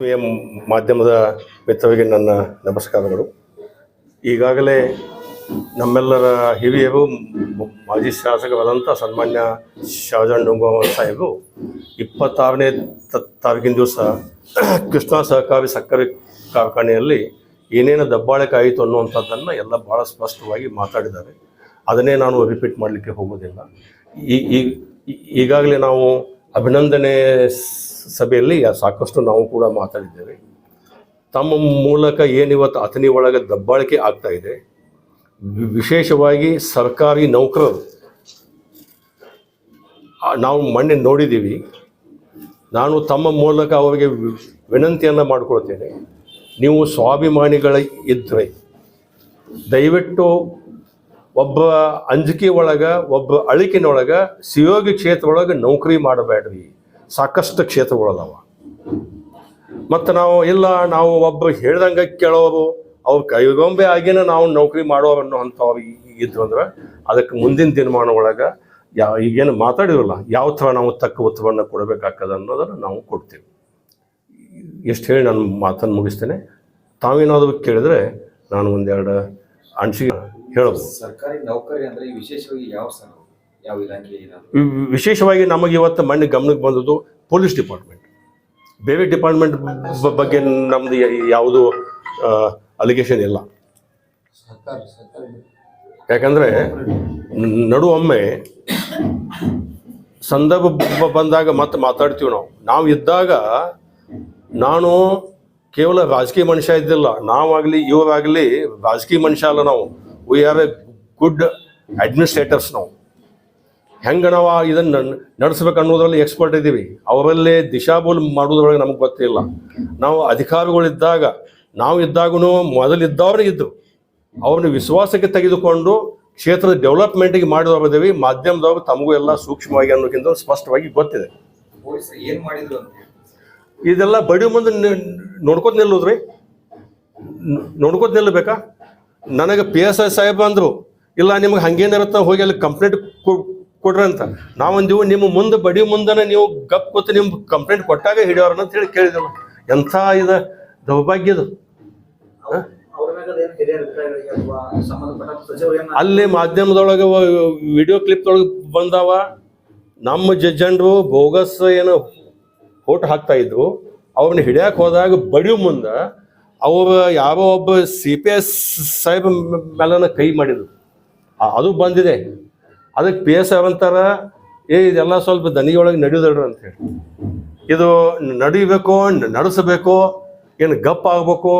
ಯ ಮಾಧ್ಯಮದ ಮಿತ್ರರಿಗೆ ನನ್ನ ನಮಸ್ಕಾರಗಳು. ಈಗಾಗಲೇ ನಮ್ಮೆಲ್ಲರ ಹಿರಿಯರು ಮಾಜಿ ಶಾಸಕರಾದಂಥ ಸನ್ಮಾನ್ಯ ಶಾಜಾನ್ ಡೊಂಗೋಮ ಸಾಹೇಬರು ಇಪ್ಪತ್ತಾರನೇ ತಾರೀಕಿನ ದಿವಸ ಕೃಷ್ಣ ಸಹಕಾರಿ ಸಕ್ಕರೆ ಕಾರ್ಖಾನೆಯಲ್ಲಿ ಏನೇನು ದಬ್ಬಾಳಿಕಾಯಿತು ಅನ್ನುವಂಥದ್ದನ್ನು ಎಲ್ಲ ಭಾಳ ಸ್ಪಷ್ಟವಾಗಿ ಮಾತಾಡಿದ್ದಾರೆ. ಅದನ್ನೇ ನಾನು ರಿಪೀಟ್ ಮಾಡಲಿಕ್ಕೆ ಹೋಗೋದಿಲ್ಲ. ಈ ಈಗಾಗಲೇ ನಾವು ಅಭಿನಂದನೆ ಸಭೆಯಲ್ಲಿ ಸಾಕಷ್ಟು ನಾವು ಕೂಡ ಮಾತಾಡಿದ್ದೇವೆ. ತಮ್ಮ ಮೂಲಕ ಏನಿವತ್ತು ಅಥಣಿ ಒಳಗೆ ದಬ್ಬಾಳಿಕೆ ಆಗ್ತಾ ಇದೆ. ವಿಶೇಷವಾಗಿ ಸರ್ಕಾರಿ ನೌಕರರು. ನಾವು ಮೊನ್ನೆ ನೋಡಿದ್ದೀವಿ. ನಾನು ತಮ್ಮ ಮೂಲಕ ಅವರಿಗೆ ವಿನಂತಿಯನ್ನು ಮಾಡಿಕೊಳ್ತೇನೆ. ನೀವು ಸ್ವಾಭಿಮಾನಿಗಳ ಇದ್ದರೆ ದಯವಿಟ್ಟು ಒಬ್ಬ ಅಂಜಿಕೆ ಒಳಗೆ, ಒಬ್ಬ ಅಳಿಕೆನೊಳಗೆ, ಸಿಯೋಗಿ ಕ್ಷೇತ್ರ ಒಳಗೆ ನೌಕರಿ ಮಾಡಬೇಡ್ರಿ. ಸಾಕಷ್ಟು ಕ್ಷೇತ್ರಗಳದಾವ. ಮತ್ತು ನಾವು ಇಲ್ಲ, ನಾವು ಒಬ್ಬ ಹೇಳ್ದಂಗೆ ಕೇಳೋರು, ಅವ್ರ ಕೈಗೊಂಬೆ ಆಗಿನ ನಾವು ನೌಕರಿ ಮಾಡೋ ಅನ್ನೋ ಅಂಥವ್ರು ಇದ್ರು ಅಂದ್ರೆ ಅದಕ್ಕೆ ಮುಂದಿನ ದಿನಮಾನ ಒಳಗೆ ಯಾವ ಈಗೇನು ಮಾತಾಡಿರಲ್ಲ, ಯಾವ ಥರ ನಾವು ತಕ್ಕ ಉತ್ತರವನ್ನು ಕೊಡಬೇಕಾಗ್ತದೆ ಅನ್ನೋದನ್ನು ನಾವು ಕೊಡ್ತೀವಿ. ಎಷ್ಟು ಹೇಳಿ ನಾನು ಮಾತನ್ನು ಮುಗಿಸ್ತೇನೆ. ತಾವೇನಾದರೂ ಕೇಳಿದ್ರೆ ನಾನು ಒಂದೆರಡು ಅನಿಸಿಕೆ ಹೇಳ್ಬೋದು ಸರ್ಕಾರಿ ನೌಕರಿ ಅಂದ್ರೆ ವಿಶೇಷವಾಗಿ ಯಾವ ಸರ್ ಯಾವ ಇಲಾಖೆ ಏನಾದ್ರು ವಿಶೇಷವಾಗಿ ನಮಗೆ ಇವತ್ತು ಮಣ್ಣಿಗೆ ಗಮನಕ್ಕೆ ಬಂದದ್ದು ಪೊಲೀಸ್ ಡಿಪಾರ್ಟ್ಮೆಂಟ್. ಬೇರೆ ಡಿಪಾರ್ಟ್ಮೆಂಟ್ ಬಗ್ಗೆ ನಮ್ದು ಯಾವುದು ಅಲಿಗೇಷನ್ ಇಲ್ಲ. ಯಾಕಂದ್ರೆ ನಡು ನಡುವೊಮ್ಮೆ ಸಂದರ್ಭ ಬಂದಾಗ ಮತ್ತೆ ಮಾತಾಡ್ತೀವಿ ನಾವು. ನಾವು ಇದ್ದಾಗ ನಾನು ಕೇವಲ ರಾಜಕೀಯ ಮನುಷ್ಯ ಇದ್ದಿಲ್ಲ. ನಾವಾಗಲಿ ಇವರಾಗಲಿ ರಾಜಕೀಯ ಮನುಷ್ಯ ಅಲ್ಲ ನಾವು. We are a good administrators ನಾವು. ಹೆಂಗೆ ನಾವು ಇದನ್ನು ನಡೆಸ್ಬೇಕು ಅನ್ನೋದ್ರಲ್ಲಿ ಎಕ್ಸ್ಪರ್ಟ್ ಇದ್ದೀವಿ ಅವರಲ್ಲೇ ದಿಶಾಬೋಲ್ ಮಾಡೋದ್ರೊಳಗೆ ನಮಗೆ ಗೊತ್ತಿಲ್ಲ ನಾವು ಅಧಿಕಾರಿಗಳಿದ್ದಾಗ ನಾವು ಇದ್ದಾಗೂ ಮೊದಲಿದ್ದವ್ರು ಇದ್ದರು ಅವ್ರನ್ನ ವಿಶ್ವಾಸಕ್ಕೆ ತೆಗೆದುಕೊಂಡು ಕ್ಷೇತ್ರದ ಡೆವಲಪ್ಮೆಂಟಿಗೆ ಮಾಡಿದವರಿದ್ದೀವಿ ಮಾಧ್ಯಮದವರು ತಮಗೂ ಎಲ್ಲ ಸೂಕ್ಷ್ಮವಾಗಿ ಅನ್ನೋಕ್ಕಿಂತ ಸ್ಪಷ್ಟವಾಗಿ ಗೊತ್ತಿದೆ. ಪೊಲೀಸರು ಏನ್ ಮಾಡಿದ್ರು ಇದೆಲ್ಲ ಬಡಿ ಮುಂದೆ ನೋಡ್ಕೋತ ನಿಲ್ಲೋದ್ರಿ. ನೋಡ್ಕೊತ ನಿಲ್ಲಬೇಕಾ ನನಗೆ ಪಿ ಎಸ್ ಐ ಸಾಹೇಬ್ ಅಂದರು ಇಲ್ಲ ನಿಮ್ಗೆ ಹಂಗೇನಿರುತ್ತೆ ಹೋಗಿ ಅಲ್ಲಿ ಕಂಪ್ಲೇಂಟ್ ಕೊಡ್ರಿ ಅಂತ ನಾವೊಂದಿವು ನಿಮ್ಮ ಮುಂದೆ, ಬಡಿ ಮುಂದನ ನೀವು ಗಪ್ ಕೂತು ನಿಮ್ಮ ಕಂಪ್ಲೇಂಟ್ ಕೊಟ್ಟಾಗ ಹಿಡಿಯೋರನ್ನ ಅಂತ ಹೇಳಿ ಕೇಳಿದೆವು. ಎಂಥ ಇದು ದೌರ್ಭಾಗ್ಯದು? ಅಲ್ಲಿ ಮಾಧ್ಯಮದೊಳಗೆ ವಿಡಿಯೋ ಕ್ಲಿಪ್ದೊಳಗೆ ಬಂದಾವ. ನಮ್ಮ ಜಡ್ಜಂಡ್ರು ಬೋಗಸ್ ಏನು ಫೋಟೋ ಹಾಕ್ತಾ ಇದ್ರು. ಅವ್ರನ್ನ ಹಿಡಿಯಕ್ಕೆ ಹೋದಾಗ ಬಡಿ ಮುಂದೆ ಅವರು ಯಾವ ಒಬ್ಬ ಸಿ ಪಿ ಎಸ್ ಸಾಹೇಬ್ ಮೇಲನ ಕೈ ಮಾಡಿದ್ರು. ಅದು ಬಂದಿದೆ. ಅದಕ್ಕೆ ಪಿ ಎಸ್ ಅಂತಾರ, ಏ, ಇದೆಲ್ಲ ಸ್ವಲ್ಪ ದನಿಯೊಳಗೆ ನಡೆಯೋದಳ್ರಿ ಅಂತ ಹೇಳಿ. ಇದು ನಡಿಬೇಕು, ನಡೆಸಬೇಕು, ಏನು ಗಪ್ ಆಗಬೇಕು.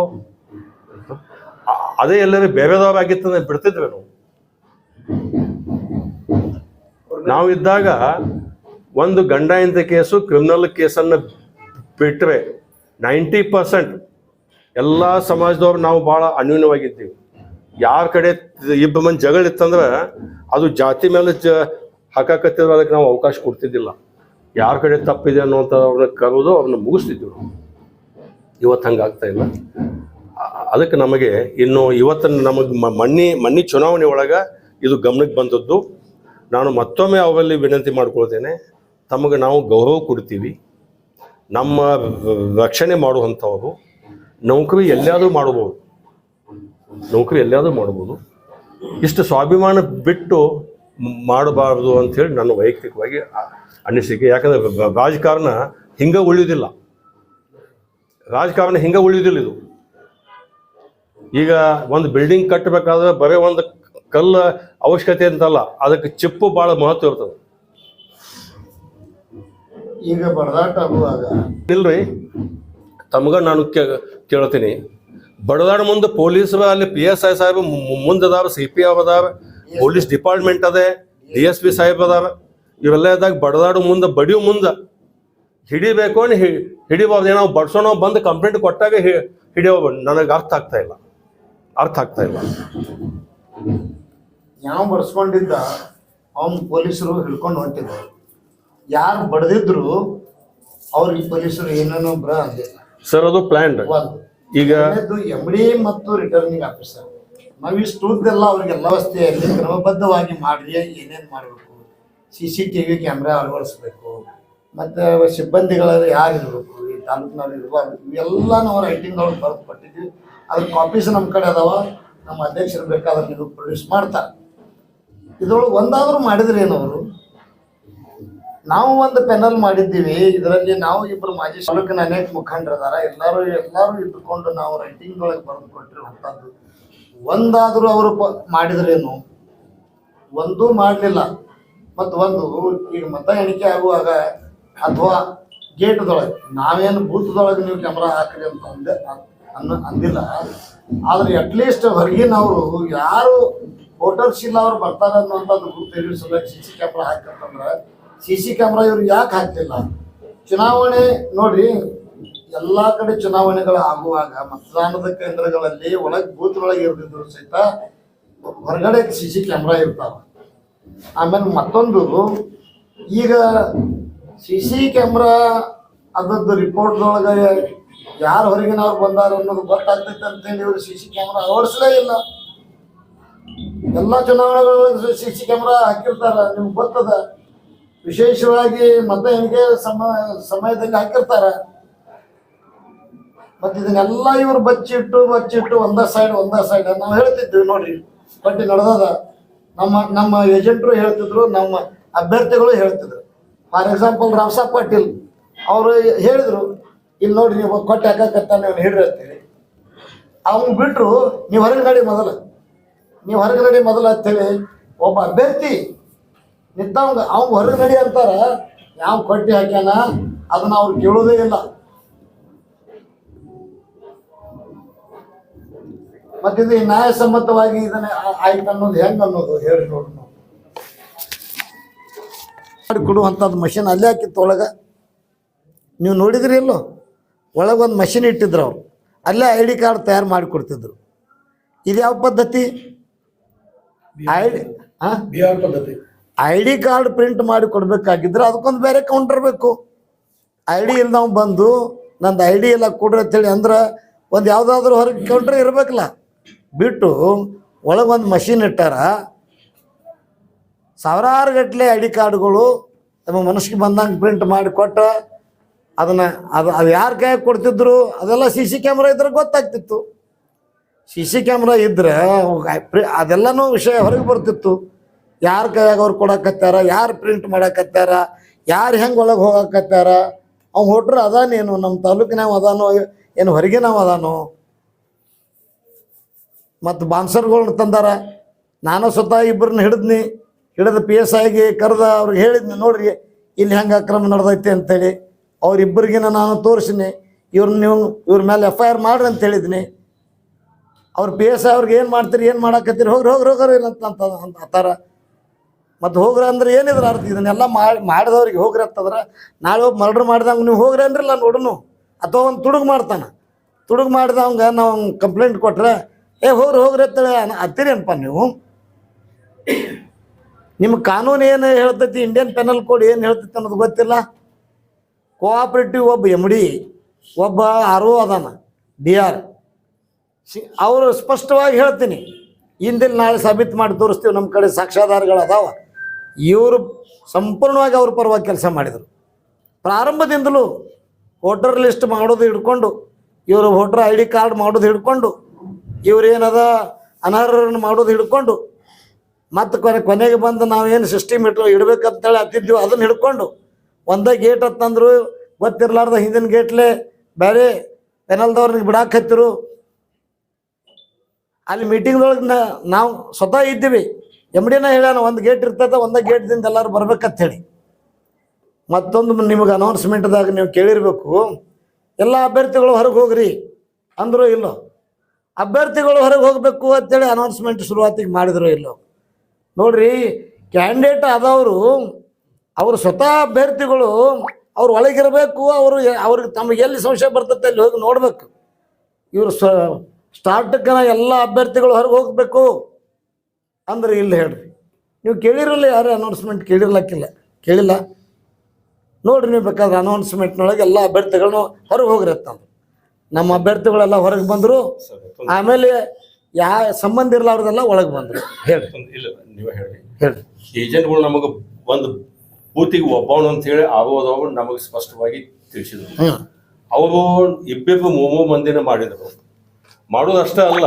ಅದೇ ಎಲ್ಲರೂ ಬೇರೆದವ್ರಾಗಿತ್ತಂದ್ರೆ ಬಿಡ್ತಿದ್ವಿ ನಾವು. ನಾವು ಇದ್ದಾಗ ಒಂದು ಗಂಡ ಇಂದ ಕೇಸು ಕ್ರಿಮಿನಲ್ ಕೇಸನ್ನು ಬಿಟ್ಟರೆ ನೈಂಟಿ ಪರ್ಸೆಂಟ್ ಎಲ್ಲ ಸಮಾಜದವ್ರು ನಾವು ಭಾಳ ಅನ್ಯೂನ್ಯವಾಗಿದ್ದೀವಿ. ಯಾರ ಕಡೆ ಇಬ್ಬ ಮಂದಿ ಜಗಳ ಇತ್ತಂದ್ರೆ ಅದು ಜಾತಿ ಮೇಲೆ ಜ ಹಾಕಾಕತ್ತಿದ್ರೆ ಅದಕ್ಕೆ ನಾವು ಅವಕಾಶ ಕೊಡ್ತಿದ್ದಿಲ್ಲ. ಯಾರ ಕಡೆ ತಪ್ಪಿದೆ ಅನ್ನೋಂಥ ಅವ್ರನ್ನ ಕರೆದು ಅವ್ರನ್ನ ಮುಗಿಸ್ತಿದ್ವಿ ಇವತ್ತು ಹಂಗಾಗ್ತಾ ಇಲ್ಲ. ಅದಕ್ಕೆ ನಮಗೆ ಇನ್ನು ಇವತ್ತನ್ನು ನಮಗೆ ಮಣ್ಣಿ ಮಣ್ಣಿ ಚುನಾವಣೆ ಒಳಗೆ ಇದು ಗಮನಕ್ಕೆ ಬಂದದ್ದು. ನಾನು ಮತ್ತೊಮ್ಮೆ ಅವರಲ್ಲಿ ವಿನಂತಿ ಮಾಡ್ಕೊಳ್ತೇನೆ. ತಮಗೆ ನಾವು ಗೌರವ ಕೊಡ್ತೀವಿ. ನಮ್ಮ ರಕ್ಷಣೆ ಮಾಡುವಂಥವರು. ನೌಕರಿ ಎಲ್ಲಾದರೂ ಮಾಡ್ಬೋದು ನೌಕರಿ ಎಲ್ಲಿಯಾದರೂ ಮಾಡ್ಬೋದು. ಇಷ್ಟು ಸ್ವಾಭಿಮಾನ ಬಿಟ್ಟು ಮಾಡಬಾರ್ದು ಅಂಥೇಳಿ ನನ್ನ ವೈಯಕ್ತಿಕವಾಗಿ ಅನ್ನಿಸಿಕೆ ಅನಿಸಿಕೆ. ಯಾಕಂದರೆ ರಾಜಕಾರಣ ಹಿಂಗೆ ಉಳಿಯೋದಿಲ್ಲ. ರಾಜಕಾರಣ ಹಿಂಗೆ ಉಳಿಯೋದಿಲ್ಲ ಇದು. ಈಗ ಒಂದು ಬಿಲ್ಡಿಂಗ್ ಕಟ್ಟಬೇಕಾದ್ರೆ ಬರೀ ಒಂದು ಕಲ್ಲು ಅವಶ್ಯಕತೆ ಅಂತಲ್ಲ ಅದಕ್ಕೆ ಚಿಪ್ಪು ಭಾಳ ಮಹತ್ವ ಇರ್ತದೆ. ಈಗ ಬರದಾಟ ಆಗುವಾಗ? ಇಲ್ರಿ ತಮ್ಗ ನಾನು ಕೇಳ್ತೀನಿ. ಬಡದಾಡ ಮುಂದೆ ಪೊಲೀಸ್ ಅಲ್ಲಿ ಪಿ ಎಸ್ ಐ ಸಾಹೇಬ್ ಮುಂದೆ ಅದಾವ ಸಿ ಪಿ ಎಫ್ ಅದಾವ ಪೊಲೀಸ್ ಡಿಪಾರ್ಟ್ಮೆಂಟ್ ಅದೇ ಡಿ ಎಸ್ ಪಿ ಸಾಹೇಬ್ ಅದಾವ. ಇವೆಲ್ಲ ಇದ್ದಾಗ ಬಡದಾಡು ಮುಂದೆ ಬಡಿಯೋ ಮುಂದೆ ಹಿಡಿಬೇಕು ಅಂದ್ರೆ ಹಿ ಹಿಡಿಬಾರ್ದು. ಏನೋ ಬಡ್ಸೋಣ ಬಂದು ಕಂಪ್ಲೇಂಟ್ ಕೊಟ್ಟಾಗ ಹಿ- ಹಿಡಿಯೋ ನನಗೆ ಅರ್ಥ ಆಗ್ತಾ ಇಲ್ಲ. ಅರ್ಥ ಆಗ್ತಾ ಇಲ್ಲ. ಯಾವ ಬರ್ಸ್ಕೊಂಡಿದ್ದ ಅವನ್ ಪೊಲೀಸರು ಹಿಡ್ಕೊಂಡು ಹೊಂಟಿದ್ರು ಯಾರು ಬಡ್ದಿದ್ರು ಅವ್ರಿಗೆ ಪೊಲೀಸರು ಏನೇನೋ ಬ್ರ ಸರ್ ಅದು ಪ್ಲ್ಯಾಂಡ್ ಈಗ ಎಂಡಿ ಮತ್ತು ರಿಟರ್ನಿಂಗ್ ಆಫೀಸರ್ ನಾವು ಅವ್ರಿಗೆ ವ್ಯವಸ್ಥೆಯಲ್ಲಿ ಕ್ರಮಬದ್ಧವಾಗಿ ಮಾಡ್ರಿ, ಏನೇನು ಮಾಡಬೇಕು? C C T V camera ಅಳವಡಿಸ್ಬೇಕು. ಮತ್ತು ಸಿಬ್ಬಂದಿಗಳ ಯಾರು ಇರಬೇಕು? ಈ ತಾಲೂಕಿನಲ್ಲಿ ಇರಬಾರ್ದು. ಇವೆಲ್ಲ ನಾವು ರೈಟಿಂಗ್ ಅವ್ರಿಗೆ ಬರೆದು ಕೊಟ್ಟಿದ್ವಿ. ಅದ್ರ ಕಾಪೀಸ್ ನಮ್ಮ ಕಡೆ ಅದಾವ. ನಮ್ಮ ಅಧ್ಯಕ್ಷರು ಬೇಕಾದ್ರೆ ನೀವು ಪ್ರೊಡ್ಯೂಸ್ ಮಾಡ್ತಾರೆ. ಇದ್ರೊಳಗೆ ಒಂದಾದರೂ ಮಾಡಿದ್ರೇನು ಏನವರು? ನಾವು ಒಂದು ಪೆನಲ್ ಮಾಡಿದ್ದೀವಿ. ಇದರಲ್ಲಿ ನಾವು ಇಬ್ಬರು ಮಾಜಿ ತಾಲೂಕಿನ ಅನೇಕ ಮುಖಂಡರದಾರ. ಎಲ್ಲರೂ ಎಲ್ಲರೂ ಇದ್ದುಕೊಂಡು ನಾವು ರೈಟಿಂಗ್ ಒಳಗೆ ಬರೆದು ಕೊಟ್ಟಿರುವಂಥದ್ದು ಒಂದಾದರೂ ಅವರು ಪ, ಮಾಡಿದ್ರೇನು? ಒಂದೂ ಮಾಡಲಿಲ್ಲ. ಮತ್ತು ಒಂದು, ಈಗ ಮತ ಎಣಿಕೆ ಆಗುವಾಗ ಅಥವಾ ಗೇಟ್ದೊಳಗೆ ನಾವೇನು ಬೂತ್ದೊಳಗೆ ನೀವು ಕ್ಯಾಮ್ರಾ ಹಾಕ್ರಿ ಅಂತ ಅಂದೆ, ಅನ್ನ, ಅಂದಿಲ್ಲ. ಆದ್ರೆ ಅಟ್ಲೀಸ್ಟ್ ಹೊರಗಿನವರು ಯಾರು ಹೋಟೆಲ್ಸ್ ಇಲ್ಲ ಅವ್ರು ಬರ್ತಾರೆ ಅಂತ ಗುರುತು ಸಲ ಸಿ ಸಿ ಕ್ಯಾಮ್ರಾ ಹಾಕಂತಂದ್ರೆ ಸಿ ಸಿ ಕ್ಯಾಮ್ರಾ ಇವ್ರು ಯಾಕೆ ಹಾಕ್ತಿಲ್ಲ? ಚುನಾವಣೆ ನೋಡ್ರಿ ಎಲ್ಲಾ ಕಡೆ ಚುನಾವಣೆಗಳು ಆಗುವಾಗ ಮತದಾನದ ಕೇಂದ್ರಗಳಲ್ಲಿ ಒಳಗೆ ಬೂತ್ ಒಳಗೆ ಇರ್ತಿದ್ರು ಸಹಿತ ಹೊರಗಡೆ ಸಿ ಸಿ ಕ್ಯಾಮ್ರಾ ಇರ್ತಾವ. ಆಮೇಲೆ ಮತ್ತೊಂದು, ಈಗ ಸಿ ಸಿ ಕ್ಯಾಮ್ರಾ ಅದರದ್ದು ರಿಪೋರ್ಟ್ದೊಳಗೆ ಯಾರು ಹೊರಗಿನವ್ರು ಬಂದಾರ ಅನ್ನೋದು ಗೊತ್ತಾಗ್ತೈತೆ ಅಂತೇಳಿ ಇವರು ಸಿ ಸಿ ಕ್ಯಾಮ್ರಾ ಅಳವಡಿಸಲೇ ಇಲ್ಲ. ಎಲ್ಲ ಚುನಾವಣೆಗಳು ಸಿ ಸಿ ಕ್ಯಾಮ್ರಾ ಹಾಕಿರ್ತಾರ, ನಿಮ್ಗೆ ಗೊತ್ತದ? ವಿಶೇಷವಾಗಿ ಮತ ಎಣಿಕೆ ಸಮ, ಸಮಯದಲ್ಲಿ ಹಾಕಿರ್ತಾರ. ಮತ್ತೆ ಇದನ್ನೆಲ್ಲ ಇವರು ಬಚ್ಚಿಟ್ಟು ಬಚ್ಚಿಟ್ಟು ಒಂದ ಸೈಡ್ ಒಂದ ಸೈಡ್ ನಾವು ಹೇಳ್ತಿದ್ವಿ ನೋಡ್ರಿ. ಪಟ್ಟಿ ನಡೆದದ. ನಮ್ಮ ನಮ್ಮ ಏಜೆಂಟ್ರು ಹೇಳ್ತಿದ್ರು, ನಮ್ಮ ಅಭ್ಯರ್ಥಿಗಳು ಹೇಳ್ತಿದ್ರು. ಫಾರ್ ಎಕ್ಸಾಂಪಲ್ ರಾಮಸಾಬ್ ಪಾಟೀಲ್ ಅವರು ಹೇಳಿದ್ರು ಇಲ್ಲಿ ನೋಡ್ರಿ ನೀವು ಕೊಟ್ಟೆ ಹಾಕಕತ್ತಾನೆ ಅವ್ನು ಹಿಡ್ರಿ ಅಂತೇಳಿ. ಅವ್ನು ಬಿಟ್ಟರು ನೀವು ಹೊರಗೆ ನಡಿ ಮೊದಲು, ನೀವು ಹೊರಗೆ ನಡಿ ಮೊದಲು ಅಂತೇಳಿ ಒಬ್ಬ ಅಭ್ಯರ್ಥಿ ನಿಂತವಂಗ ಅವ್ನು ಹೊರಗೆ ನಡಿ ಅಂತಾರ. ಯಾವ ಕೊಟ್ಟಿ ಹಾಕ್ಯಾನ? ಅದನ್ನ ಅವ್ರು ಕೇಳೋದೇ ಇಲ್ಲ. ಮತ್ತಿದು ನ್ಯಾಯಸಮ್ಮತವಾಗಿ ಇದನ್ನ ಆಯ್ತು ಅನ್ನೋದು ಹೆಂಗ್ ಅನ್ನೋದು? ಹೇಳಿ ನೋಡಿ ನಾವು. ಮಾಡಿ ಕೊಡುವಂಥದ್ದು ಮಷಿನ್ ಅಲ್ಲೇ ಹಾಕಿತ್ತು ಒಳಗೆ. ನೀವು ನೋಡಿದ್ರಿ ಇಲ್ಲೋ? ಒಳಗೆ ಒಂದು ಮಷಿನ್ ಇಟ್ಟಿದ್ರು ಅವ್ರು. ಅಲ್ಲೇ ಐ ಡಿ ಕಾರ್ಡ್ ತಯಾರು ಮಾಡಿ ಕೊಡ್ತಿದ್ರು. ಇದು ಯಾವ ಪದ್ಧತಿ ಐ ಡಿ ಹಾಂ? ಪದ್ಧತಿ. ಐ ಡಿ ಕಾರ್ಡ್ ಪ್ರಿಂಟ್ ಮಾಡಿ ಕೊಡ್ಬೇಕಾಗಿದ್ರೆ ಅದಕ್ಕೊಂದು ಬೇರೆ ಕೌಂಟರ್ ಬೇಕು. ಐ ಡಿ ಇಲ್ಲಿ ನಾವು ಬಂದು ನಂದು ಐ ಡಿ ಎಲ್ಲ ಕೊಡ್ರಿ ಅಂತೇಳಿ ಅಂದ್ರೆ ಒಂದು ಯಾವುದಾದ್ರೂ ಹೊರಗೆ ಕೌಂಟರ್ ಇರಬೇಕಲ್ಲ. ಬಿಟ್ಟು ಒಳಗೆ ಒಂದು ಮಷಿನ್ ಇಟ್ಟಾರ. ಸಾವಿರಾರು ಗಟ್ಟಲೆ ಐ ಡಿ ಕಾರ್ಡ್ಗಳು ತಮ್ಮ ಮನಸ್ಸಿಗೆ ಬಂದಂಗೆ ಪ್ರಿಂಟ್ ಮಾಡಿ ಕೊಟ್ಟ ಅದನ್ನು ಅದು ಅದು ಯಾರ ಕೈಯಾಗ ಕೊಡ್ತಿದ್ರು ಅದೆಲ್ಲ ಸಿ ಸಿ ಕ್ಯಾಮ್ರಾ ಇದ್ರೆ ಗೊತ್ತಾಗ್ತಿತ್ತು. ಸಿ ಸಿ ಕ್ಯಾಮ್ರಾ ಇದ್ರೆ ಪ್ರಿ- ಅದೆಲ್ಲನೂ ವಿಷಯ ಹೊರಗೆ ಬರ್ತಿತ್ತು. ಯಾರ ಕೈಯಾಗ ಅವ್ರು ಕೊಡಕತ್ತಾರ, ಯಾರು ಪ್ರಿಂಟ್ ಮಾಡಕತ್ತಾರ, ಯಾರು ಹೆಂಗೆ ಒಳಗೆ ಹೋಗಕತ್ತಾರ ಅವ್ನು ಹೊಟ್ರು ಅದಾನೇನು? ನಮ್ಮ ತಾಲೂಕಿನಾಗ ಅದಾನೋ, ಏನು ಹೊರಗಿನಾವ ಅದಾನೋ? ಮತ್ತು ಬಾನ್ಸರ್ಗಳ್ನ ತಂದಾರ. ನಾನು ಸ್ವತಃ ಇಬ್ಬರನ್ನ ಹಿಡಿದ್ನಿ, ಹಿಡಿದು ಪಿ ಎಸ್ ಐಗೆ ಕರೆದ, ಅವ್ರಿಗೆ ಹೇಳಿದ್ನಿ, ನೋಡ್ರಿ, ಇಲ್ಲಿ ಹೆಂಗೆ ಅಕ್ರಮ ನಡೆದೈತೆ ಅಂತೇಳಿ. ಅವ್ರಿಬ್ಬರಿಗಿನ ನಾನು ತೋರಿಸಿನಿ ಇವ್ರನ್ನ ನೀವು, ಇವ್ರ ಮೇಲೆ ಎಫ್ ಐ ಆರ್ ಮಾಡ್ರಿ ಅಂತ ಹೇಳಿದ್ನಿ. ಅವ್ರು ಪಿ ಎಸ್ ಐ ಅವ್ರಿಗೆ ಏನು ಮಾಡ್ತೀರಿ, ಏನು ಮಾಡಾಕತ್ತೀರಿ, ಹೋಗ್ರಿ ಹೋಗ್ರಿ ಹೋಗ್ರಿ ಅಂತ ಅಂತಾರ. ಮತ್ತು ಹೋಗ್ರ ಅಂದ್ರೆ ಏನಿದ್ರ ಅರ್ಥ? ಇದನ್ನೆಲ್ಲ ಮಾಡಿ ಮಾಡಿದವ್ರಿಗೆ ಹೋಗ್ರಿ ಅಂತಂದ್ರೆ ನಾಳೆ ಹೋಗಿ ಮರ್ಡರ್ ಮಾಡಿದಂಗೆ ನೀವು ಹೋಗ್ರಿ ಅಂದ್ರಲ್ಲ ನೋಡುನು. ಅಥವಾ ಒಂದು ತುಡುಗು ಮಾಡ್ತಾನೆ. ತುಡುಗು ಮಾಡಿದವಂಗ ನಾವು ಕಂಪ್ಲೇಂಟ್ ಕೊಟ್ರೆ, ಏ, ಹೋಗ್ರಿ ಹೋಗ್ರಿ ಅಂತೇಳಿ ಹತ್ತಿರೇನಪ್ಪ ನೀವು? ನಿಮ್ಮ ಕಾನೂನು ಏನು ಹೇಳ್ತೈತಿ? ಇಂಡಿಯನ್ ಪೆನಲ್ ಕೋಡ್ ಏನು ಹೇಳ್ತೈತಿ ಅನ್ನೋದು ಗೊತ್ತಿಲ್ಲ. ಕೋಆಪ್ರೇಟಿವ್ ಒಬ್ಬ ಎಂ ಡಿ ಒಬ್ಬ ಆರ್ ಒ ಅದಾನ ಡಿ ಆರ್ ಸಿ, ಅವರು ಸ್ಪಷ್ಟವಾಗಿ ಹೇಳ್ತೀನಿ. ಇಂದಿಲ್ ನಾಳೆ ಸಾಬೀತು ಮಾಡಿ ತೋರಿಸ್ತೀವಿ ನಮ್ಮ ಕಡೆ ಸಾಕ್ಷ್ಯಾಧಾರಗಳು ಅದಾವ. ಇವರು ಸಂಪೂರ್ಣವಾಗಿ ಅವ್ರ ಪರವಾಗಿ ಕೆಲಸ ಮಾಡಿದರು. ಪ್ರಾರಂಭದಿಂದಲೂ ವೋಟರ್ ಲಿಸ್ಟ್ ಮಾಡೋದು ಹಿಡ್ಕೊಂಡು, ಇವರು ವೋಟರ್ ಐ ಡಿ ಕಾರ್ಡ್ ಮಾಡೋದು ಹಿಡ್ಕೊಂಡು ಇವರೇನದ ಅನರ್ಹರನ್ನು ಮಾಡೋದು ಹಿಡ್ಕೊಂಡು, ಮತ್ತು ಕೊನೆ ಕೊನೆಗೆ ಬಂದು ನಾವೇನು ಸಿಸ್ಟಮ್ ಇಟ್ಟು ಇಡಬೇಕಂತೇಳಿ ಹತ್ತಿದ್ದೀವಿ ಅದನ್ನು ಹಿಡ್ಕೊಂಡು ಒಂದೇ ಗೇಟ್ ಹತ್ತಂದ್ರು, ಗೊತ್ತಿರಲಾರ್ದ ಹಿಂದಿನ ಗೇಟ್ಲೆ ಬೇರೆ ಪೆನಲ್ದವ್ರಿಗೆ ಬಿಡಾಕತ್ತಿರು ಅಲ್ಲಿ ಮೀಟಿಂಗ್ದೊಳಗೆ ನಾವು ಸ್ವತಃ ಇದ್ದೀವಿ. ಎಂ ಡಿನ ಹೇಳ್ಯಾನ, ಒಂದು ಗೇಟ್ ಇರ್ತೈತೆ ಒಂದು ಗೇಟ್ದಿಂದ ಎಲ್ಲರೂ ಬರ್ಬೇಕಂತ ಹೇಳಿ ಮತ್ತೊಂದು ನಿಮಗೆ ಅನೌನ್ಸ್ಮೆಂಟ್ದಾಗ ನೀವು ಕೇಳಿರ್ಬೇಕು, ಎಲ್ಲ ಅಭ್ಯರ್ಥಿಗಳು ಹೊರಗೆ ಹೋಗ್ರಿ ಅಂದರು ಇಲ್ಲೋ. ಅಭ್ಯರ್ಥಿಗಳು ಹೊರಗೆ ಹೋಗಬೇಕು ಅಂತೇಳಿ ಅನೌನ್ಸ್ಮೆಂಟ್ ಶುರುವಾತಿಗೆ ಮಾಡಿದ್ರು ಇಲ್ಲೋ. ನೋಡ್ರಿ ಕ್ಯಾಂಡಿಡೇಟ್ ಆದವರು, ಅವರು ಸ್ವತಃ ಅಭ್ಯರ್ಥಿಗಳು, ಅವ್ರು ಒಳಗಿರಬೇಕು, ಅವರು ಅವ್ರಿಗೆ ತಮಗೆ ಎಲ್ಲಿ ಸಂಶಯ ಬರ್ತೈತೆ ಅಲ್ಲಿ ಹೋಗಿ ನೋಡಬೇಕು. ಇವರು ಸ ಸ್ಟಾರ್ಟಕ್ಕನ ಎಲ್ಲ ಅಭ್ಯರ್ಥಿಗಳು ಹೊರಗೆ ಹೋಗಬೇಕು. ಅಂದ್ರೆ ಇಲ್ಲ ಹೇಳ್ರಿ. ನೀವು ಕೇಳಿರಲ್ಲ ಯಾರು ಅನೌನ್ಸ್ಮೆಂಟ್ ಕೇಳಿರ್ಲಕ್ಕಿಲ್ಲ. ಕೇಳಿಲ್ಲ? ನೋಡ್ರಿ ನೀವು ಬೇಕಾದ್ರೆ ಅನೌನ್ಸ್ಮೆಂಟ್ನೊಳಗೆ ಎಲ್ಲ ಅಭ್ಯರ್ಥಿಗಳನ್ನು ಹೊರಗೆ ಹೋಗ್ರಿ ಅಂತಂದ್ರು ನಮ್ಮ ಅಭ್ಯರ್ಥಿಗಳೆಲ್ಲ ಹೊರಗೆ ಬಂದರು. ಆಮೇಲೆ ಯಾ ಸಂಬಂಧ ಇರ್ಲಾರ್ದೆಲ್ಲ ಒಳಗೆ ಬಂದರು. ಹೇಳಿ ಇಲ್ಲ ನೀವು ಹೇಳಿ ಹೇಳ್ರಿ. ಏಜೆಂಟ್ಗಳು ನಮಗೆ ಒಂದು ಬೂತಿಗೆ ಒಬ್ಬವನು ಅಂತ ಹೇಳಿ ಆಗೋದವ ನಮಗೆ ಸ್ಪಷ್ಟವಾಗಿ ತಿಳಿಸಿದ್ರು. ಅವರು ಇಬ್ಬಿಬ್ಬರು ಮೂರು ಮಂದಿನ ಮಾಡಿದರು. ಮಾಡೋದಷ್ಟೇ ಅಲ್ಲ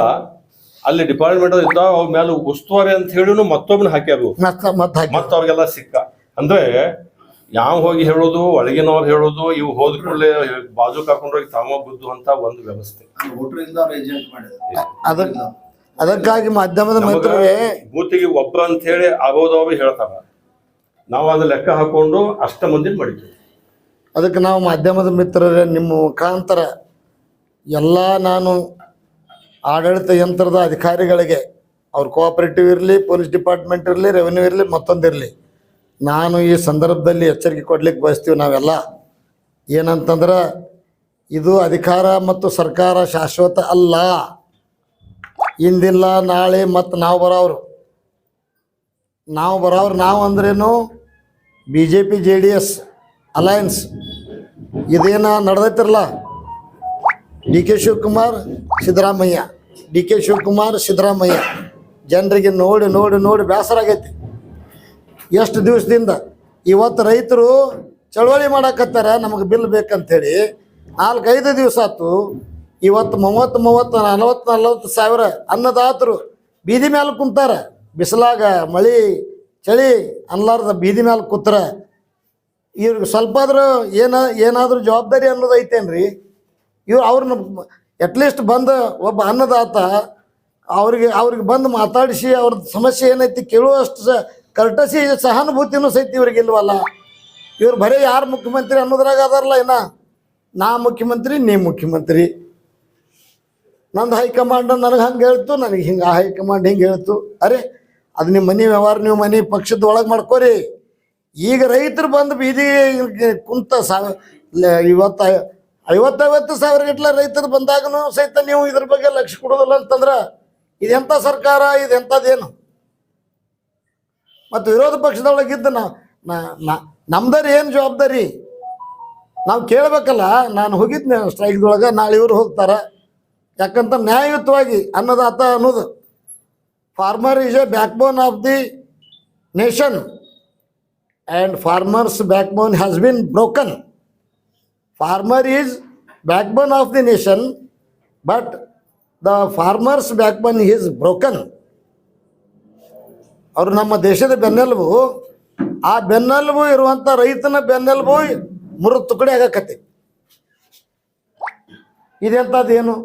ಅಲ್ಲಿ ಡಿಪಾರ್ಟ್ಮೆಂಟ್ ಇದ್ದ ಅವ್ರ ಮೇಲೆ ಉಸ್ತುವಾರಿ ಅಂತ ಹೇಳಿನು ಮತ್ತೊಬ್ಬನ ಹಾಕ್ಯಾರು ಮತ್ತ ಮತ್ತ ಅವ್ರಿಗೆಲ್ಲ ಸಿಕ್ಕ. ಅಂದ್ರೆ ಯಾವ ಹೋಗಿ ಹೇಳೋದು ಒಳಗಿನವ್ರು ಹೇಳೋದು ಇವು ಹೋದ ಕೂಡಲೇ ಬಾಜು ಕರ್ಕೊಂಡೋಗಿ ತಾಮ ಬುದ್ದು ಅಂತ ಒಂದು ವ್ಯವಸ್ಥೆ. ಅದಕ್ಕಾಗಿ ಮಾಧ್ಯಮದ ಮಿತ್ರರೇ ಬೂತಿಗೆ ಒಬ್ಬ ಅಂತ ಹೇಳಿ ಆಗೋದವ್ರು ಹೇಳ್ತಾರ. ನಾವು ಅದ ಲೆಕ್ಕ ಹಾಕೊಂಡು ಅಷ್ಟ ಮಂದಿ ಮಾಡಿದ್ವಿ. ಅದಕ್ಕೆ ನಾವು ಮಾಧ್ಯಮದ ಮಿತ್ರರೇ ನಿಮ್ಮ ಮುಖಾಂತರ ಎಲ್ಲ ನಾನು ಆಡಳಿತ ಯಂತ್ರದ ಅಧಿಕಾರಿಗಳಿಗೆ, ಅವ್ರ ಕೋಆಪರೇಟಿವ್ ಇರಲಿ ಪೊಲೀಸ್ ಡಿಪಾರ್ಟ್ಮೆಂಟ್ ಇರಲಿ ರೆವೆನ್ಯೂ ಇರಲಿ ಮತ್ತೊಂದಿರಲಿ ನಾನು ಈ ಸಂದರ್ಭದಲ್ಲಿ ಎಚ್ಚರಿಕೆ ಕೊಡ್ಲಿಕ್ಕೆ ಬಯಸ್ತೀವಿ ನಾವೆಲ್ಲ. ಏನಂತಂದ್ರೆ, ಇದು ಅಧಿಕಾರ ಮತ್ತು ಸರ್ಕಾರ ಶಾಶ್ವತ ಅಲ್ಲ. ಇಂದಿಲ್ಲ, ನಾಳೆ ಮತ್ತು ನಾವು ಬರೋರು ನಾವು ಬರೋರು ನಾವು ಅಂದ್ರೇನು? B J P J D S alliance ಇದೇನ ನಡೆದೈತಿರಲ್ಲ D K Shivakumar Siddaramaiah. D K Shivakumar Siddaramaiah. ಜನರಿಗೆ ನೋಡಿ ನೋಡಿ ನೋಡಿ ಬೇಸರ ಆಗೈತಿ. ಎಷ್ಟು ದಿವಸದಿಂದ ಇವತ್ತು ರೈತರು ಚಳವಳಿ ಮಾಡಕತ್ತಾರ, ನಮಗೆ ಬಿಲ್ ಬೇಕಂತೇಳಿ ನಾಲ್ಕೈದು ದಿವಸ ಆತು ಇವತ್ತು ಮೂವತ್ತು ಮೂವತ್ತು, ನಲವತ್ತು ನಲವತ್ತು ಸಾವಿರ ಅನ್ನದಾತರು ಬೀದಿ ಮ್ಯಾಲೆ ಕುಂತಾರ. ಬಿಸಿಲಾಗ ಮಳಿ, ಚಳಿ ಅನ್ಲಾರ್ದ ಬೀದಿ ಮ್ಯಾಲೆ ಕೂತ್ರ. ಇವ್ರಿಗೆ ಸ್ವಲ್ಪ ಆದ್ರೂ ಏನ, ಏನಾದರೂ ಜವಾಬ್ದಾರಿ ಅನ್ನೋದು ಐತೇನ್ರಿ? ಇವ್ರು ಅವ್ರನ್ನ ಅಟ್ಲೀಸ್ಟ್ ಬಂದು ಒಬ್ಬ ಅನ್ನದಾತ ಅವ್ರಿಗೆ ಅವ್ರಿಗೆ ಬಂದು ಮಾತಾಡಿಸಿ ಅವ್ರದ್ದು ಸಮಸ್ಯೆ ಏನೈತಿ ಕೇಳುವಷ್ಟು ಸಹ ಕರ್ಟಸಿ ಸಹಾನುಭೂತಿನೂ ಸಹಿತ ಇವ್ರಿಗೆ ಇಲ್ವಲ್ಲ? ಇವ್ರು ಬರೀ ಯಾರು ಮುಖ್ಯಮಂತ್ರಿ ಅನ್ನೋದ್ರಾಗ ಅದಾರಲ್ಲ ಇನ್ನ? ನಾ ಮುಖ್ಯಮಂತ್ರಿ, ನೀ ಮುಖ್ಯಮಂತ್ರಿ. ನಂದು ಹೈಕಮಾಂಡ್ ನನಗೆ ಹಂಗೆ ಹೇಳ್ತು, ನನಗೆ ಹಿಂಗೆ ಆ ಹೈಕಮಾಂಡ್ ಹಿಂಗೆ ಹೇಳ್ತು. ಅರೆ, ಅದು ನಿಮ್ಮ ಮನೆ ವ್ಯವಹಾರ, ನೀವು ಮನೆ ಪಕ್ಷದ ಒಳಗೆ ಮಾಡ್ಕೋರಿ. ಈಗ ರೈತರು ಬಂದು ಬೀದಿ ಕುಂತ ಸಾ ಇವತ್ತು ಐವತ್ತೈವತ್ತು ಸಾವಿರ ಗಟ್ಟಲೆ ರೈತರು ಬಂದಾಗನು ಸಹಿತ ನೀವು ಇದ್ರ ಬಗ್ಗೆ ಲಕ್ಷ್ಯ ಕೊಡೋದಿಲ್ಲ ಅಂತಂದ್ರೆ ಇದೆಂಥ ಸರ್ಕಾರ ಇದೆಂಥದ್ದೇನು ಮತ್ತು ವಿರೋಧ ಪಕ್ಷದೊಳಗಿದ್ದು ನಾ ನಮ್ದರಿ ಏನು ಜವಾಬ್ದಾರಿ? ನಾವು ಕೇಳಬೇಕಲ್ಲ, ನಾನು ಹೋಗಿದ್ದೆ ಸ್ಟ್ರೈಕ್ದೊಳಗೆ, ನಾಳೆ ಇವರು ಹೋಗ್ತಾರೆ. ಯಾಕಂತ ನ್ಯಾಯಯುತವಾಗಿ ಅನ್ನದಾತ ಅನ್ನೋದು. Farmer is a backbone of the nation and farmers backbone has been broken farmer is backbone of the nation, but the farmer's backbone is broken. ಅವರು ನಮ್ಮ ದೇಶದ ಬೆನ್ನೆಲುಬು, ಆ ಬೆನ್ನೆಲುಬು ಇರುವಂಥ ರೈತನ ಬೆನ್ನೆಲುಬು ಮುರು ತುಕಡಿ ಆಗಕತ್ತೆ. ಇದೆಂಥದ್ದೇನು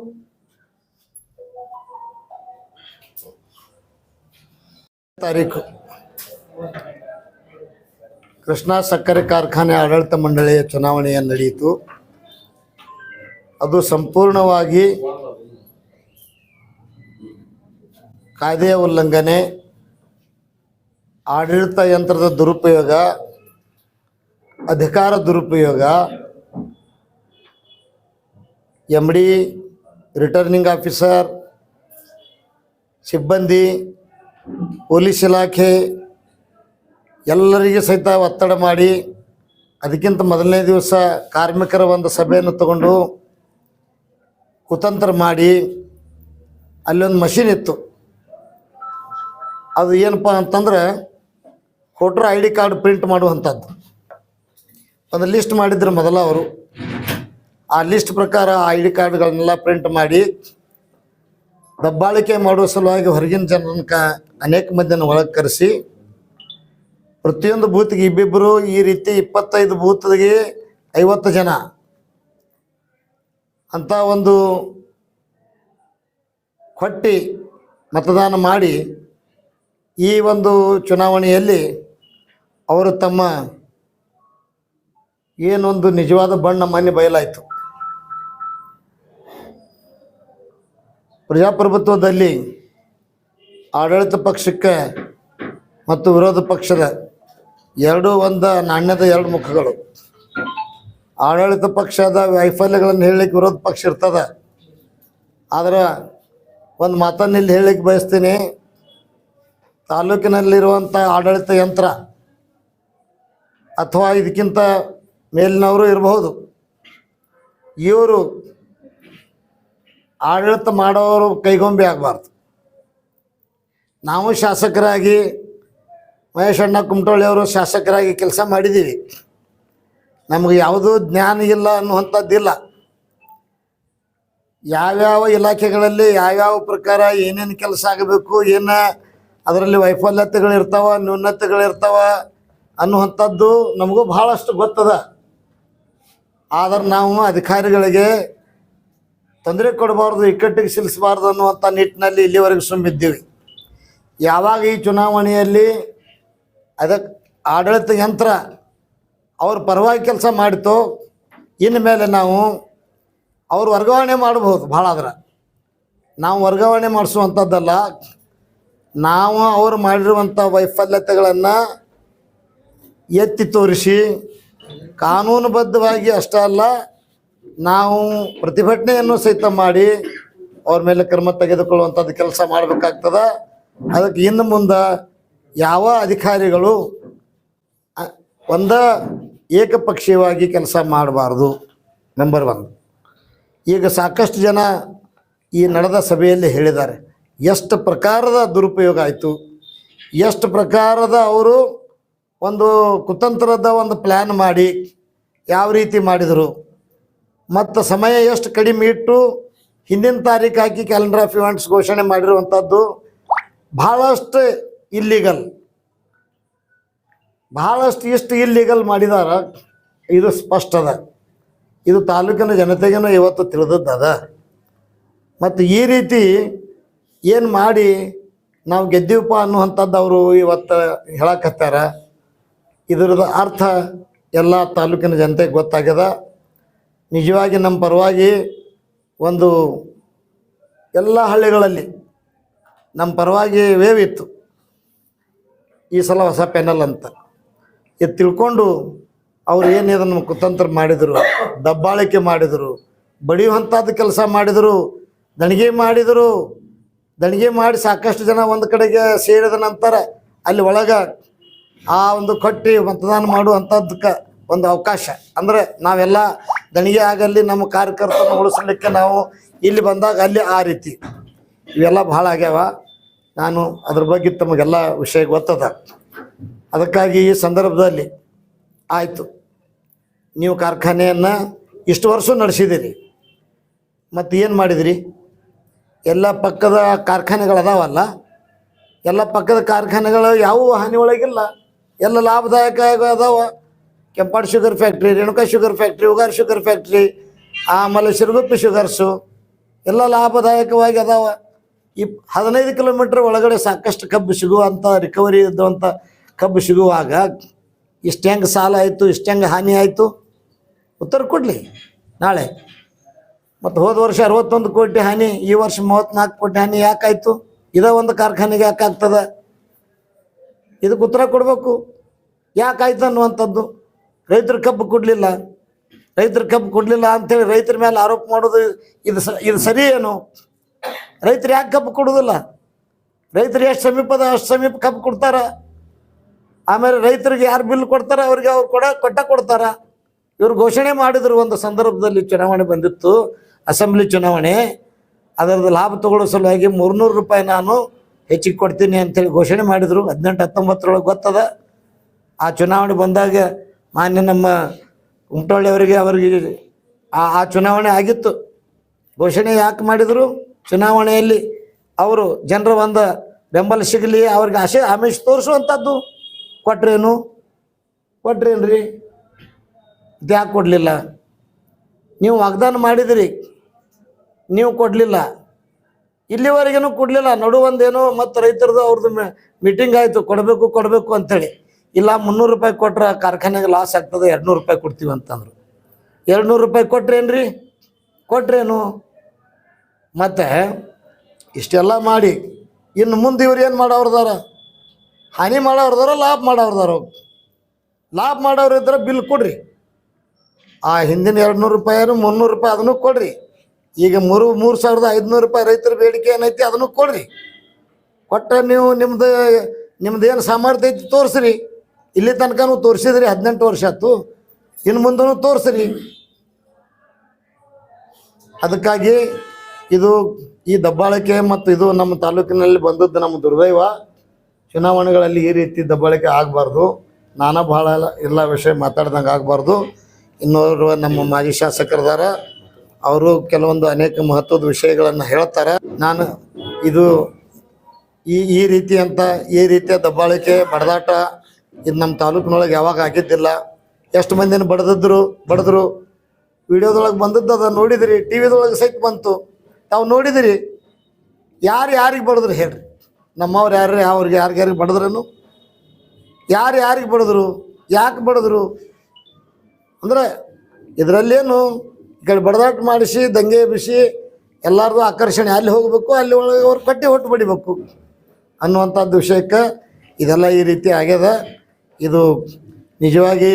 ತಾರೀಕು. ಕೃಷ್ಣಾ ಸಕ್ಕರೆ ಕಾರ್ಖಾನೆ ಆಡಳಿತ ಮಂಡಳಿಯ ಚುನಾವಣೆಯ ನಡೆಯಿತು. ಅದು ಸಂಪೂರ್ಣವಾಗಿ ಕಾಯ್ದೆಯ ಉಲ್ಲಂಘನೆ, ಆಡಳಿತ ಯಂತ್ರದ ದುರುಪಯೋಗ, ಅಧಿಕಾರ ದುರುಪಯೋಗ ಎಂ ಡಿ ರಿಟರ್ನಿಂಗ್ ಆಫೀಸರ್ ಸಿಬ್ಬಂದಿ, ಪೊಲೀಸ್ ಇಲಾಖೆ ಎಲ್ಲರಿಗೆ ಸಹಿತ ಒತ್ತಡ ಮಾಡಿ ಅದಕ್ಕಿಂತ ಮೊದಲನೇ ದಿವಸ ಕಾರ್ಮಿಕರ ಒಂದು ಸಭೆಯನ್ನು ತಗೊಂಡು ಕುತಂತ್ರ ಮಾಡಿ ಅಲ್ಲೊಂದು ಮಷಿನ್ ಇತ್ತು. ಅದು ಏನಪ್ಪ ಅಂತಂದ್ರೆ voter I D card print ಮಾಡುವಂಥದ್ದು. ಒಂದು ಲಿಸ್ಟ್ ಮಾಡಿದ್ರು ಮೊದಲ ಅವರು. ಆ ಲಿಸ್ಟ್ ಪ್ರಕಾರ ಆ ಐ ಡಿ ಕಾರ್ಡ್ಗಳನ್ನೆಲ್ಲ ಪ್ರಿಂಟ್ ಮಾಡಿ ದಬ್ಬಾಳಿಕೆ ಮಾಡುವ ಸಲುವಾಗಿ ಹೊರಗಿನ ಜನರನ್ನ ಅನೇಕ ಮಂದಿಯನ್ನು ಒಳಗೆ ಕರೆಸಿ ಪ್ರತಿಯೊಂದು ಬೂತ್ಗೆ ಇಬ್ಬಿಬ್ಬರು ಈ ರೀತಿ ಇಪ್ಪತ್ತೈದು ಬೂತ್ಗೆ ಐವತ್ತು ಜನ. ಅಂತ ಒಂದು ಕೊಟ್ಟಿ ಮತದಾನ ಮಾಡಿ ಈ ಒಂದು ಚುನಾವಣೆಯಲ್ಲಿ ಅವರು ತಮ್ಮ ಏನೊಂದು ನಿಜವಾದ ಬಣ್ಣ ಮನೆ ಬಯಲಾಯಿತು. ಪ್ರಜಾಪ್ರಭುತ್ವದಲ್ಲಿ ಆಡಳಿತ ಪಕ್ಷಕ್ಕೆ ಮತ್ತು ವಿರೋಧ ಪಕ್ಷದ ಎರಡೂ ಒಂದು ನಾಣ್ಯದ ಎರಡು ಮುಖಗಳು. ಆಡಳಿತ ಪಕ್ಷದ ವೈಫಲ್ಯಗಳನ್ನು ಹೇಳಲಿಕ್ಕೆ ವಿರೋಧ ಪಕ್ಷ ಇರ್ತದೆ. ಆದರೆ ಒಂದು ಮಾತನ್ನು ಇಲ್ಲಿ ಹೇಳಲಿಕ್ಕೆ ಬಯಸ್ತೀನಿ. ತಾಲೂಕಿನಲ್ಲಿರುವಂಥ ಆಡಳಿತ ಯಂತ್ರ ಅಥವಾ ಇದಕ್ಕಿಂತ ಮೇಲಿನವರು ಇರಬಹುದು. ಇವರು ಆಡಳಿತ ಮಾಡೋರು ಕೈಗೊಂಬೆ ಆಗಬಾರ್ದು. ನಾವು ಶಾಸಕರಾಗಿ ಮಹೇಶ್ ಅಣ್ಣ ಕುಮಟಳ್ಳಿ ಅವರು ಶಾಸಕರಾಗಿ ಕೆಲಸ ಮಾಡಿದ್ದೀವಿ. ನಮಗೆ ಯಾವುದೂ ಜ್ಞಾನ ಇಲ್ಲ ಅನ್ನುವಂಥದ್ದಿಲ್ಲ. ಯಾವ್ಯಾವ ಇಲಾಖೆಗಳಲ್ಲಿ ಯಾವ್ಯಾವ ಪ್ರಕಾರ ಏನೇನು ಕೆಲಸ ಆಗಬೇಕು, ಏನು ಅದರಲ್ಲಿ ವೈಫಲ್ಯತೆಗಳಿರ್ತಾವ ನ್ಯೂನತೆಗಳಿರ್ತಾವ ಅನ್ನುವಂಥದ್ದು ನಮಗೂ ಭಾಳಷ್ಟು ಗೊತ್ತದ. ಆದ್ರೆ ನಾವು ಅಧಿಕಾರಿಗಳಿಗೆ ತೊಂದರೆ ಕೊಡಬಾರ್ದು, ಇಕ್ಕಟ್ಟಿಗೆ ಸಿಲ್ಲಿಸಬಾರ್ದು ಅನ್ನುವಂಥ ನಿಟ್ಟಿನಲ್ಲಿ ಇಲ್ಲಿವರೆಗೆ ಸುಮ್ಮಿದ್ದೀವಿ. ಯಾವಾಗ ಈ ಚುನಾವಣೆಯಲ್ಲಿ ಅದಕ್ಕೆ ಆಡಳಿತ ಯಂತ್ರ ಅವ್ರ ಪರವಾಗಿ ಕೆಲಸ ಮಾಡಿತು ಇನ್ನು ಮೇಲೆ ನಾವು ಅವ್ರು ವರ್ಗಾವಣೆ ಮಾಡ್ಬೋದು ಭಾಳ ಆದ್ರೆ. ನಾವು ವರ್ಗಾವಣೆ ಮಾಡಿಸುವಂಥದ್ದಲ್ಲ, ನಾವು ಅವರು ಮಾಡಿರುವಂಥ ವೈಫಲ್ಯತೆಗಳನ್ನು ಎತ್ತಿ ತೋರಿಸಿ, ಕಾನೂನುಬದ್ಧವಾಗಿ ಅಷ್ಟೇ ಅಲ್ಲ, ನಾವು ಪ್ರತಿಭಟನೆಯನ್ನು ಸಹಿತ ಮಾಡಿ ಅವ್ರ ಮೇಲೆ ಕ್ರಮ ತೆಗೆದುಕೊಳ್ಳುವಂಥದ್ದು ಕೆಲಸ ಮಾಡಬೇಕಾಗ್ತದೆ. ಅದಕ್ಕೆ ಇನ್ನು ಮುಂದೆ ಯಾವ ಅಧಿಕಾರಿಗಳು ಒಂದ ಏಕಪಕ್ಷೀಯವಾಗಿ ಕೆಲಸ ಮಾಡಬಾರ್ದು. ನಂಬರ್ ಒನ್ ಈಗ ಸಾಕಷ್ಟು ಜನ ಈ ನಡೆದ ಸಭೆಯಲ್ಲಿ ಹೇಳಿದ್ದಾರೆ. ಎಷ್ಟು ಪ್ರಕಾರದ ದುರುಪಯೋಗ ಆಯಿತು? ಎಷ್ಟು ಪ್ರಕಾರದ ಅವರು ಒಂದು ಕುತಂತ್ರದ ಒಂದು ಪ್ಲ್ಯಾನ್ ಮಾಡಿ ಯಾವ ರೀತಿ ಮಾಡಿದರು? ಮತ್ತು ಸಮಯ ಎಷ್ಟು ಕಡಿಮೆ ಇಟ್ಟು ಹಿಂದಿನ ತಾರೀಕು ಹಾಕಿ ಕ್ಯಾಲೆಂಡರ್ ಆಫ್ ಇವೆಂಟ್ಸ್ ಘೋಷಣೆ ಮಾಡಿರುವಂಥದ್ದು ಭಾಳಷ್ಟು ಇಲ್ಲಿಗಲ್ ಭಾಳಷ್ಟು ಇಷ್ಟು ಇಲ್ಲಿಗಲ್ ಮಾಡಿದಾರ. ಇದು ಸ್ಪಷ್ಟ ಅದ. ಇದು ತಾಲೂಕಿನ ಜನತೆಗೇನೋ ಇವತ್ತು ತಿಳಿದದ್ದು ಅದ ಮತ್ತು ಈ ರೀತಿ ಏನು ಮಾಡಿ ನಾವು ಗೆದ್ದೀವಪ್ಪ ಅನ್ನುವಂಥದ್ದು ಅವರು ಇವತ್ತು ಹೇಳಕತ್ತಾರ. ಇದರದ ಅರ್ಥ ಎಲ್ಲ ತಾಲೂಕಿನ ಜನತೆಗೆ ಗೊತ್ತಾಗ್ಯದ. ನಿಜವಾಗಿ ನಮ್ಮ ಪರವಾಗಿ ಒಂದು ಎಲ್ಲ ಹಳ್ಳಿಗಳಲ್ಲಿ ನಮ್ಮ ಪರವಾಗಿ ವೇವ್ ಈ ಸಲ ಹೊಸ ಪೆನಲ್ ಅಂತ. ಇದು ತಿಳ್ಕೊಂಡು ಅವ್ರು ಏನು ಇದನ್ನು ಕುತಂತ್ರ ಮಾಡಿದರು, ದಬ್ಬಾಳಿಕೆ ಮಾಡಿದರು, ಬಡಿಯುವಂಥದ್ದು ಕೆಲಸ ಮಾಡಿದರು, ದಣಿಗೆ ಮಾಡಿದರು, ದಣಿಗೆ ಮಾಡಿ ಸಾಕಷ್ಟು ಜನ ಒಂದು ಕಡೆಗೆ ಸೇರಿದ ನಂತರ ಅಲ್ಲಿ ಒಳಗೆ ಆ ಒಂದು ಕಟ್ಟಿ ಮತದಾನ ಮಾಡುವಂಥದ್ದಕ್ಕೆ ಒಂದು ಅವಕಾಶ. ಅಂದರೆ ನಾವೆಲ್ಲ ದಣಿಗೆ ಆಗಲ್ಲಿ ನಮ್ಮ ಕಾರ್ಯಕರ್ತನ ಉಳಿಸಲಿಕ್ಕೆ ನಾವು ಇಲ್ಲಿ ಬಂದಾಗ ಅಲ್ಲಿ ಆ ರೀತಿ. ಇವೆಲ್ಲ ಭಾಳ ಆಗ್ಯಾವ. ನಾನು ಅದ್ರ ಬಗ್ಗೆ ತಮಗೆಲ್ಲ ವಿಷಯ ಗೊತ್ತದ. ಅದಕ್ಕಾಗಿ ಈ ಸಂದರ್ಭದಲ್ಲಿ ಆಯಿತು. ನೀವು ಕಾರ್ಖಾನೆಯನ್ನು ಇಷ್ಟು ವರ್ಷ ನಡೆಸಿದ್ದೀರಿ ಮತ್ತು ಏನು ಮಾಡಿದಿರಿ? ಎಲ್ಲ ಪಕ್ಕದ ಕಾರ್ಖಾನೆಗಳು ಅದಾವಲ್ಲ? ಎಲ್ಲ ಪಕ್ಕದ ಕಾರ್ಖಾನೆಗಳು ಯಾವುವು ಹಾನಿ ಒಳಗಿಲ್ಲ. ಎಲ್ಲ ಲಾಭದಾಯಕ ಅದಾವ. ಕೆಂಪಾಡು sugar factory, Renuka sugar factory, Ugar sugar factory, ಆಮೇಲೆ ಸಿರುಗುಪ್ಪಿ ಶುಗರ್ಸು, ಎಲ್ಲ ಲಾಭದಾಯಕವಾಗಿ ಅದಾವ. ಈ ಹದಿನೈದು ಕಿಲೋಮೀಟ್ರ್ ಒಳಗಡೆ ಸಾಕಷ್ಟು ಕಬ್ಬು ಸಿಗುವಂಥ ರಿಕವರಿ ಇದ್ದಂಥ ಕಬ್ಬು ಸಿಗುವಾಗ ಇಷ್ಟು ಹೆಂಗೆ ಸಾಲ ಆಯಿತು, ಇಷ್ಟು ಹೆಂಗೆ ಹಾನಿ ಆಯಿತು? ಉತ್ತರ ಕೊಡಲಿ ನಾಳೆ. ಮತ್ತು ಹೋದ ವರ್ಷ ಅರವತ್ತೊಂದು ಕೋಟಿ ಹಾನಿ, ಈ ವರ್ಷ ಮೂವತ್ತ್ನಾಲ್ಕು ಕೋಟಿ ಹಾನಿ ಯಾಕಾಯಿತು? ಇದೇ ಒಂದು ಕಾರ್ಖಾನೆಗೆ ಯಾಕೆ ಆಗ್ತದೆ? ಇದಕ್ಕೆ ಉತ್ತರ ಕೊಡಬೇಕು. ಯಾಕಾಯ್ತು ಅನ್ನುವಂಥದ್ದು. ರೈತರು ಕಬ್ಬು ಕೊಡಲಿಲ್ಲ. ರೈತರು ಕಬ್ಬು ಕೊಡಲಿಲ್ಲ ಅಂಥೇಳಿ ರೈತರ ಮೇಲೆ ಆರೋಪ ಮಾಡೋದು ಇದು ಸ, ಇದು ಸರಿ ಏನು? ರೈತರು ಯಾಕೆ ಕಬ್ಬು ಕೊಡೋದಿಲ್ಲ? ರೈತರು ಎಷ್ಟು ಸಮೀಪದ ಅಷ್ಟು ಸಮೀಪ ಕಬ್ಬು ಕೊಡ್ತಾರ? ಆಮೇಲೆ ರೈತರಿಗೆ ಯಾರು ಬಿಲ್ ಕೊಡ್ತಾರ? ಅವ್ರಿಗೆ ಅವ್ರು ಕೊಡ ಕೊಟ್ಟ ಕೊಡ್ತಾರ. ಇವ್ರು ಘೋಷಣೆ ಮಾಡಿದ್ರು ಒಂದು ಸಂದರ್ಭದಲ್ಲಿ ಚುನಾವಣೆ ಬಂದಿತ್ತು, ಅಸೆಂಬ್ಲಿ ಚುನಾವಣೆ. ಅದರದ್ದು ಲಾಭ ತಗೊಳ್ಳೋ ಸಲುವಾಗಿ ಮೂರ್ನೂರು ರೂಪಾಯಿ ನಾನು ಹೆಚ್ಚಿಗೆ ಕೊಡ್ತೀನಿ ಅಂತೇಳಿ ಘೋಷಣೆ ಮಾಡಿದರು. ಹದಿನೆಂಟು, ಹತ್ತೊಂಬತ್ತರೊಳಗೆ ಗೊತ್ತದ. ಆ ಚುನಾವಣೆ ಬಂದಾಗ ಮಾನ್ಯ ನಮ್ಮ ಕುಮಟಳ್ಳಿ ಅವರಿಗೆ ಅವರಿಗೆ ಆ ಚುನಾವಣೆ ಆಗಿತ್ತು. ಘೋಷಣೆ ಯಾಕೆ ಮಾಡಿದರು? ಚುನಾವಣೆಯಲ್ಲಿ ಅವರು ಜನರ ಒಂದು ಬೆಂಬಲ ಸಿಗಲಿ, ಅವ್ರಿಗೆ ಆಶೆ, ಆಮಿಷ ತೋರಿಸುವಂಥದ್ದು. ಕೊಟ್ರೇನು? ಕೊಟ್ರೇನ್ರಿ? ರೀ ಯಾಕೆ ಕೊಡಲಿಲ್ಲ? ನೀವು ವಾಗ್ದಾನ ಮಾಡಿದಿರಿ. ನೀವು ಕೊಡಲಿಲ್ಲ. ಇಲ್ಲಿವರೆಗೇನು ಕೊಡಲಿಲ್ಲ. ನಡು ಒಂದೇನೋ ಮತ್ತು ರೈತರದ್ದು ಅವ್ರದ್ದು ಮೀಟಿಂಗ್ ಆಯಿತು. ಕೊಡಬೇಕು ಕೊಡಬೇಕು ಅಂಥೇಳಿ ಇಲ್ಲ, ಮುನ್ನೂರು ರೂಪಾಯಿ ಕೊಟ್ರೆ ಕಾರ್ಖಾನೆಗೆ ಲಾಸ್ ಆಗ್ತದೆ ಎರಡು ರೂಪಾಯಿ ಕೊಡ್ತೀವಿ ಅಂತಂದ್ರು. ಎರಡು ರೂಪಾಯಿ ಕೊಟ್ರೇನ್ರಿ? ಕೊಟ್ರೇನು? ಮತ್ತು ಇಷ್ಟೆಲ್ಲ ಮಾಡಿ, ಇನ್ನು ಮುಂದೆ ಇವ್ರು ಏನು ಮಾಡೋರ್ದಾರ ಹಾನಿ ಮಾಡೋರ್ದಾರ ಲಾಭ ಮಾಡೋರ್ದಾರ ಲಾಭ ಮಾಡೋರು ಇದ್ರೆ ಬಿಲ್ ಕೊಡ್ರಿ. ಆ ಹಿಂದಿನ ಎರಡು ನೂರು ರೂಪಾಯಿ ಮುನ್ನೂರು ರೂಪಾಯಿ ಅದನ್ನು ಕೊಡ್ರಿ. ಈಗ ಮೂರು ಮೂರು ಸಾವಿರದ ಐದುನೂರು ರೂಪಾಯಿ ರೈತರ ಬೇಡಿಕೆ ಏನೈತಿ ಅದನ್ನು ಕೊಡ್ರಿ. ಕೊಟ್ಟರೆ ನೀವು ನಿಮ್ದು ನಿಮ್ದು ಏನು ಸಾಮರ್ಥ್ಯ ಐತಿ ತೋರಿಸ್ರಿ. ಇಲ್ಲಿ ತನಕನೂ ತೋರಿಸಿದ್ರಿ, ಹದಿನೆಂಟು ವರ್ಷ ಆಯ್ತು. ಇನ್ನು ಮುಂದೂ ತೋರಿಸ್ರಿ. ಅದಕ್ಕಾಗಿ ಇದು ಈ ದಬ್ಬಾಳಿಕೆ ಮತ್ತು ಇದು ನಮ್ಮ ತಾಲೂಕಿನಲ್ಲಿ ಬಂದದ್ದು ನಮ್ಮ ದುರ್ದೈವ. ಚುನಾವಣೆಗಳಲ್ಲಿ ಈ ರೀತಿ ದಬ್ಬಾಳಿಕೆ ಆಗಬಾರ್ದು. ನಾನಾ ಭಾಳ ಎಲ್ಲ ವಿಷಯ ಮಾತಾಡ್ದಂಗೆ ಆಗಬಾರ್ದು. ಇನ್ನೋರ್ವ ನಮ್ಮ ಮಾಜಿ ಶಾಸಕರದಾರ ಅವರು ಕೆಲವೊಂದು ಅನೇಕ ಮಹತ್ವದ ವಿಷಯಗಳನ್ನು ಹೇಳ್ತಾರೆ. ನಾನು ಇದು ಈ ಈ ರೀತಿ ಅಂತ, ಈ ರೀತಿಯ ದಬ್ಬಾಳಿಕೆ, ಬಡದಾಟ ಇದು ನಮ್ಮ ತಾಲೂಕಿನೊಳಗೆ ಯಾವಾಗ ಆಗಿದ್ದಿಲ್ಲ. ಎಷ್ಟು ಮಂದಿನ ಬಡ್ದಿದ್ರು, ಬಡಿದ್ರು. ವಿಡಿಯೋದೊಳಗೆ ಬಂದದ್ದು ಅದ ನೋಡಿದ್ರಿ ಟಿ ವಿದೊಳಗೆ ಸಹಿತ ಬಂತು. ತಾವು ನೋಡಿದಿರಿ, ಯಾರು ಯಾರಿಗೆ ಬಡಿದ್ರು ಹೇಳ್ರಿ. ನಮ್ಮವ್ರು ಯಾರು ಅವ್ರಿಗೆ ಯಾರಿಗೆ ಯಾರಿಗೆ ಬಡಿದ್ರೂ ಯಾರು ಯಾರಿಗೆ ಬಡಿದ್ರು, ಯಾಕೆ ಬಡಿದ್ರು? ಅಂದರೆ ಇದರಲ್ಲೇನು ಕಡೆ ಬಡದಾಟ ಮಾಡಿಸಿ, ದಂಗೆ ಬಿಸಿ, ಎಲ್ಲರದು ಆಕರ್ಷಣೆ, ಅಲ್ಲಿ ಹೋಗಬೇಕು, ಅಲ್ಲಿ ಒಳಗೆ ಅವ್ರು ಕಟ್ಟಿ ಹೊಟ್ಟು ಬಡಿಬೇಕು ಅನ್ನುವಂಥದ್ದು ವಿಷಯಕ್ಕೆ ಇದೆಲ್ಲ ಈ ರೀತಿ ಆಗ್ಯದ. ಇದು ನಿಜವಾಗಿ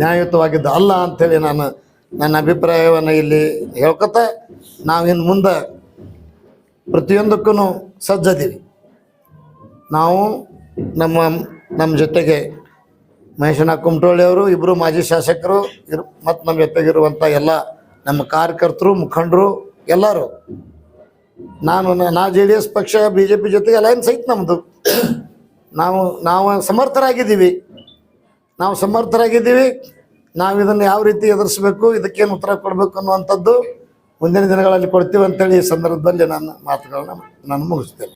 ನ್ಯಾಯಯುತವಾಗಿದ್ದು ಅಲ್ಲ ಅಂಥೇಳಿ ನಾನು ನನ್ನ ಅಭಿಪ್ರಾಯವನ್ನು ಇಲ್ಲಿ ಹೇಳ್ಕೊತ ನಾವಿನ್ನು ಮುಂದೆ ಪ್ರತಿಯೊಂದಕ್ಕೂ ಸಜ್ಜದೀವಿ ನಾವು ನಮ್ಮ ನಮ್ಮ ಜೊತೆಗೆ ಮಹೇಶನಾ ಕುಮಟೋಳಿ ಅವರು ಇಬ್ಬರು ಮಾಜಿ ಶಾಸಕರು ಇರು, ಮತ್ತು ನಮ್ಮ ಜೊತೆಗಿರುವಂಥ ಎಲ್ಲ ನಮ್ಮ ಕಾರ್ಯಕರ್ತರು, ಮುಖಂಡರು, ಎಲ್ಲರೂ. ನಾನು, ನ- ಜೆ ಡಿ ಎಸ್ ಪಕ್ಷ, ಬಿ ಜೆ ಪಿ ಜೊತೆಗೆ ಅಲೈನ್ಸ್ ಐತೆ ನಮ್ಮದು ನಾವು ನಾವು ಸಮರ್ಥರಾಗಿದ್ದೀವಿ. ನಾವು ಸಮರ್ಥರಾಗಿದ್ದೀವಿ. ನಾವು ಇದನ್ನು ಯಾವ ರೀತಿ ಎದುರಿಸಬೇಕು, ಇದಕ್ಕೇನು ಉತ್ತರ ಕೊಡಬೇಕು ಅನ್ನುವಂಥದ್ದು ಮುಂದಿನ ದಿನಗಳಲ್ಲಿ ಕೊಡ್ತೀವಿ ಅಂತೇಳಿ ಈ ಸಂದರ್ಭದಲ್ಲಿ ನಾನು ಮಾತುಗಳನ್ನ ನಾನು ಮುಗಿಸ್ತೇನೆ.